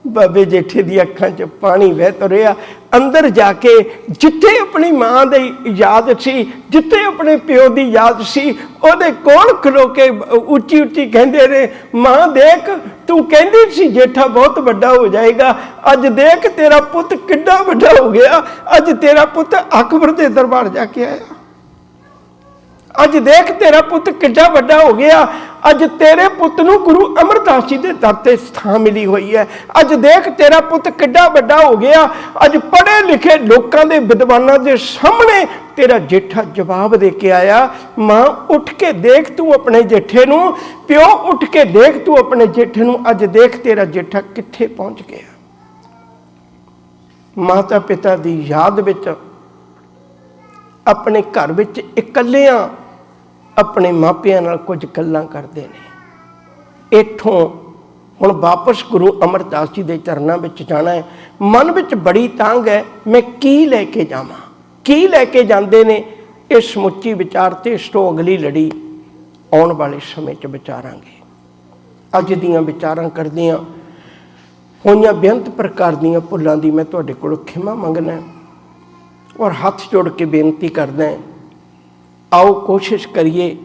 ਬਾਬੇ ਜੇਠੇ ਦੀ ਅੱਖਾਂ 'ਚ ਪਾਣੀ ਵਹਿ ਤੁਰਿਆ, ਅੰਦਰ ਜਾ ਕੇ ਜਿੱਥੇ ਆਪਣੀ ਮਾਂ ਦੀ ਯਾਦ ਸੀ, ਜਿੱਥੇ ਆਪਣੇ ਪਿਓ ਦੀ ਯਾਦ ਸੀ, ਉਹਦੇ ਕੋਲ ਖਲੋ ਕੇ ਉੱਚੀ ਉੱਚੀ ਕਹਿੰਦੇ ਨੇ, ਮਾਂ ਦੇਖ, ਤੂੰ ਕਹਿੰਦੀ ਸੀ ਜੇਠਾ ਬਹੁਤ ਵੱਡਾ ਹੋ ਜਾਏਗਾ, ਅੱਜ ਦੇਖ ਤੇਰਾ ਪੁੱਤ ਕਿੱਡਾ ਵੱਡਾ ਹੋ ਗਿਆ, ਅੱਜ ਤੇਰਾ ਪੁੱਤ ਅਕਬਰ ਦੇ ਦਰਬਾਰ ਜਾ ਕੇ ਆਇਆ। ਅੱਜ ਦੇਖ ਤੇਰਾ ਪੁੱਤ ਕਿੱਡਾ ਵੱਡਾ ਹੋ ਗਿਆ। ਅੱਜ ਤੇਰੇ ਪੁੱਤ ਨੂੰ ਗੁਰੂ ਅਮਰਦਾਸ ਜੀ ਦੇ ਦਰ ਤੇ ਸਥਾਨ ਮਿਲੀ ਹੋਈ ਹੈ। ਅੱਜ ਦੇਖ ਤੇਰਾ ਪੁੱਤ ਕਿੱਡਾ ਵੱਡਾ ਹੋ ਗਿਆ। ਅੱਜ ਪੜ੍ਹੇ ਲਿਖੇ ਲੋਕਾਂ ਦੇ ਵਿਦਵਾਨਾਂ ਦੇ ਸਾਹਮਣੇ ਤੇਰਾ ਜੇਠਾ ਜਵਾਬ ਦੇ ਕੇ ਆਇਆ। ਮਾਂ, ਉੱਠ ਕੇ ਦੇਖ ਤੂੰ ਆਪਣੇ ਜੇਠੇ ਨੂੰ। ਪਿਓ, ਉੱਠ ਕੇ ਦੇਖ ਤੂੰ ਆਪਣੇ ਜੇਠੇ ਨੂੰ। ਅੱਜ ਦੇਖ ਤੇਰਾ ਜੇਠਾ ਕਿੱਥੇ ਪਹੁੰਚ ਗਿਆ। ਮਾਤਾ ਪਿਤਾ ਦੀ ਯਾਦ ਵਿੱਚ ਆਪਣੇ ਘਰ ਵਿੱਚ ਇਕੱਲਿਆਂ ਆਪਣੇ ਮਾਪਿਆਂ ਨਾਲ ਕੁਝ ਗੱਲਾਂ ਕਰਦੇ ਨੇ। ਇੱਥੋਂ ਹੁਣ ਵਾਪਸ ਗੁਰੂ ਅਮਰਦਾਸ ਜੀ ਦੇ ਚਰਨਾਂ ਵਿੱਚ ਜਾਣਾ ਹੈ। ਮਨ ਵਿੱਚ ਬੜੀ ਤੰਗ ਹੈ, ਮੈਂ ਕੀ ਲੈ ਕੇ ਜਾਵਾਂ? ਕੀ ਲੈ ਕੇ ਜਾਂਦੇ ਨੇ? ਇਹ ਸਮੁੱਚੀ ਵਿਚਾਰ ਤੇ ਇਸ ਤੋਂ ਅਗਲੀ ਲੜੀ ਆਉਣ ਵਾਲੇ ਸਮੇਂ 'ਚ ਵਿਚਾਰਾਂਗੇ। ਅੱਜ ਦੀਆਂ ਵਿਚਾਰਾਂ ਕਰਦਿਆਂ ਹੋਈਆਂ ਬੇਅੰਤ ਪ੍ਰਕਾਰ ਦੀਆਂ ਭੁੱਲਾਂ ਦੀ ਮੈਂ ਤੁਹਾਡੇ ਕੋਲੋਂ ਖਿਮਾ ਮੰਗਣਾ ਔਰ ਹੱਥ ਜੋੜ ਕੇ ਬੇਨਤੀ ਕਰਦਾ ਹਾਂ ਆਓ ਕੋਸ਼ਿਸ਼ ਕਰੀਏ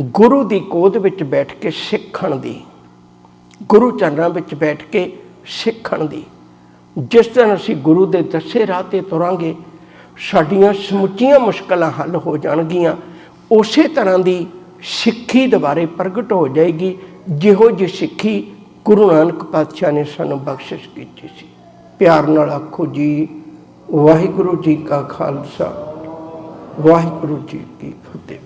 ਗੁਰੂ ਦੀ ਗੋਦ ਵਿੱਚ ਬੈਠ ਕੇ ਸਿੱਖਣ ਦੀ, ਗੁਰੂ ਚਰਨਾਂ ਵਿੱਚ ਬੈਠ ਕੇ ਸਿੱਖਣ ਦੀ। ਜਿਸ ਦਿਨ ਅਸੀਂ ਗੁਰੂ ਦੇ ਦੱਸੇ ਰਾਹ ਤੇ ਤੁਰਾਂਗੇ, ਸਾਡੀਆਂ ਸਮੁੱਚੀਆਂ ਮੁਸ਼ਕਲਾਂ ਹੱਲ ਹੋ ਜਾਣਗੀਆਂ। ਉਸੇ ਤਰ੍ਹਾਂ ਦੀ ਸਿੱਖੀ ਦੁਬਾਰੇ ਪ੍ਰਗਟ ਹੋ ਜਾਏਗੀ, ਜਿਹੋ ਜਿਹੀ ਸਿੱਖੀ ਗੁਰੂ ਨਾਨਕ ਪਾਤਸ਼ਾਹ ਨੇ ਸਾਨੂੰ ਬਖਸ਼ਿਸ਼ ਕੀਤੀ ਸੀ। ਪਿਆਰ ਨਾਲ ਆਖੋ ਜੀ, ਵਾਹਿਗੁਰੂ ਜੀ ਕਾ ਖਾਲਸਾ। ਵਾਹਿਗੁਰੂ ਜੀ ਕੀ ਫਤਿਹ।